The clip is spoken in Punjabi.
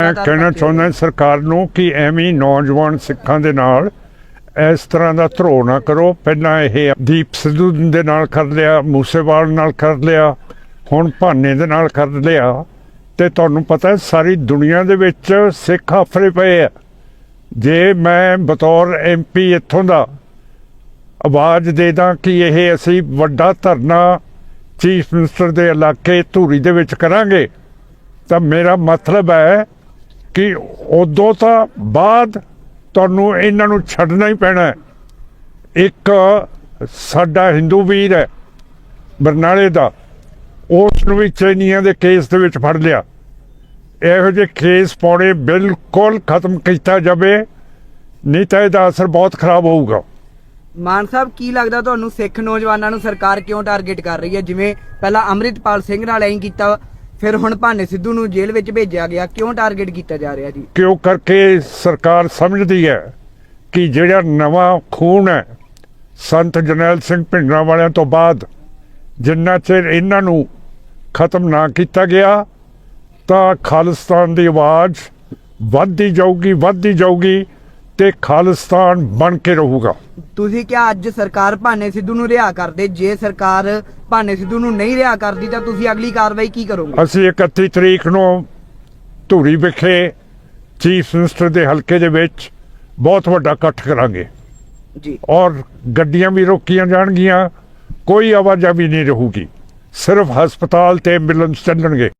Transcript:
ਮੈਂ ਕਹਿਣਾ ਚਾਹੁੰਦਾ ਸਰਕਾਰ ਨੂੰ ਕਿ ਐਵੇਂ ਨੌਜਵਾਨ ਸਿੱਖਾਂ ਦੇ ਨਾਲ ਇਸ ਤਰ੍ਹਾਂ ਦਾ ਧਰੋ ਨਾ ਕਰੋ। ਪਹਿਲਾਂ ਇਹ ਦੀਪ ਸਿੱਧੂ ਦੇ ਨਾਲ ਕਰ ਲਿਆ ਮੂਸੇਵਾਲ ਨਾਲ ਕਰ ਲਿਆ ਹੁਣ ਭਾਨੇ ਦੇ ਨਾਲ ਕਰ ਲਿਆ। ਤੇ ਤੁਹਾਨੂੰ ਪਤਾ ਹੈ ਸਾਰੀ ਦੁਨੀਆ ਦੇ ਵਿੱਚ ਸਿੱਖ ਆਫਰੇ ਪਏ ਆ। ਜੇ ਮੈਂ ਬਤੌਰ ਐਮਪੀ ਇੱਥੋਂ ਦਾ ਆਵਾਜ਼ ਦੇ ਦਾਂ ਕਿ ਇਹ ਅਸੀਂ ਵੱਡਾ ਧਰਨਾ ਚੀਫ ਮਿਨਿਸਟਰ ਦੇ ਇਲਾਕੇ ਧੂਰੀ ਦੇ ਵਿੱਚ ਕਰਾਂਗੇ ਤਾਂ ਮੇਰਾ ਮਤਲਬ ਹੈ ਕਿ ਉਦੋਂ ਤਾਂ ਬਾਅਦ ਤੁਹਾਨੂੰ ਇਹਨਾਂ ਨੂੰ ਛੱਡਣਾ ਹੀ ਪੈਣਾ ਇੱਕ ਸਾਡਾ ਹਿੰਦੂ ਵੀਰ ਹੈ, ਬਰਨਾਲੇ ਦਾ, ਉਸ ਨੂੰ ਵੀ ਚੈਨੀਆਂ ਦੇ ਕੇਸ ਦੇ ਵਿੱਚ ਫੜ ਲਿਆ। ਇਹੋ ਜਿਹੇ ਕੇਸ ਪਾਉਣੇ ਬਿਲਕੁਲ ਖਤਮ ਕੀਤਾ ਜਾਵੇ, ਨਹੀਂ ਤਾਂ ਇਹਦਾ ਅਸਰ ਬਹੁਤ ਖਰਾਬ ਹੋਊਗਾ। ਮਾਨ ਸਾਹਿਬ, ਕੀ ਲੱਗਦਾ ਤੁਹਾਨੂੰ ਸਿੱਖ ਨੌਜਵਾਨਾਂ ਨੂੰ ਸਰਕਾਰ ਕਿਉਂ ਟਾਰਗੇਟ ਕਰ ਰਹੀ ਹੈ? ਜਿਵੇਂ ਪਹਿਲਾਂ ਅੰਮ੍ਰਿਤਪਾਲ ਸਿੰਘ ਨਾਲ ਐਂ ਕੀਤਾ ਫਿਰ ਹੁਣ ਭਾਨੇ ਸਿੱਧੂ ਨੂੰ ਜੇਲ੍ਹ ਵਿੱਚ ਭੇਜਿਆ ਗਿਆ। ਕਿਉਂ ਟਾਰਗੇਟ ਕੀਤਾ ਜਾ ਰਿਹਾ ਜੀ? ਕਿਉਂ ਕਰਕੇ ਸਰਕਾਰ ਸਮਝਦੀ ਹੈ ਕਿ ਜਿਹੜਾ ਨਵਾਂ ਖੂਨ ਹੈ, ਸੰਤ ਜਰਨੈਲ ਸਿੰਘ ਭਿੰਡਰਾਂ ਵਾਲਿਆਂ ਤੋਂ ਬਾਅਦ ਜਿੰਨਾ ਚਿਰ ਇਹਨਾਂ ਨੂੰ ਖਤਮ ਨਾ ਕੀਤਾ ਗਿਆ, ਤਾਂ ਖਾਲਿਸਤਾਨ ਦੀ ਆਵਾਜ਼ ਵੱਧਦੀ ਜਾਊਗੀ ਵੱਧਦੀ ਜਾਊਗੀ। ਤੇ ਖਾਲਿਸਤਾਨ ਬਣ ਕੇ ਰਹੂਗਾ। ਤੁਸੀਂ ਕਿਹਾ ਅੱਜ ਸਰਕਾਰ ਭਾਨੇ ਸਿੱਧੂ ਨੂੰ ਰਿਹਾ ਕਰਦੇ ਜੇ ਸਰਕਾਰ ਭਾਨੇ ਸਿੱਧੂ ਨੂੰ ਨਹੀਂ ਰਿਹਾ ਕਰਦੀ ਤਾਂ ਤੁਸੀਂ ਅਗਲੀ ਕਾਰਵਾਈ ਕੀ ਕਰੋਗੇ? ਅਸੀਂ 31 ਤਰੀਕ ਨੂੰ ਧੂਰੀ ਵਿਖੇ ਚੀਫ ਮਿਨਿਸਟਰ ਦੇ ਹਲਕੇ ਦੇ ਵਿੱਚ ਬਹੁਤ ਵੱਡਾ ਇਕੱਠ ਕਰਾਂਗੇ। ਜੀ। ਔਰ ਗੱਡੀਆਂ ਵੀ ਰੋਕੀਆਂ ਜਾਣਗੀਆਂ ਕੋਈ ਆਵਾਜਾਈ ਨਹੀਂ ਰਹੂਗੀ। ਸਿਰਫ ਹਸਪਤਾਲ ਤੇ ਐਂਬੂਲੈਂਸ ਚੱਲਣਗੇ।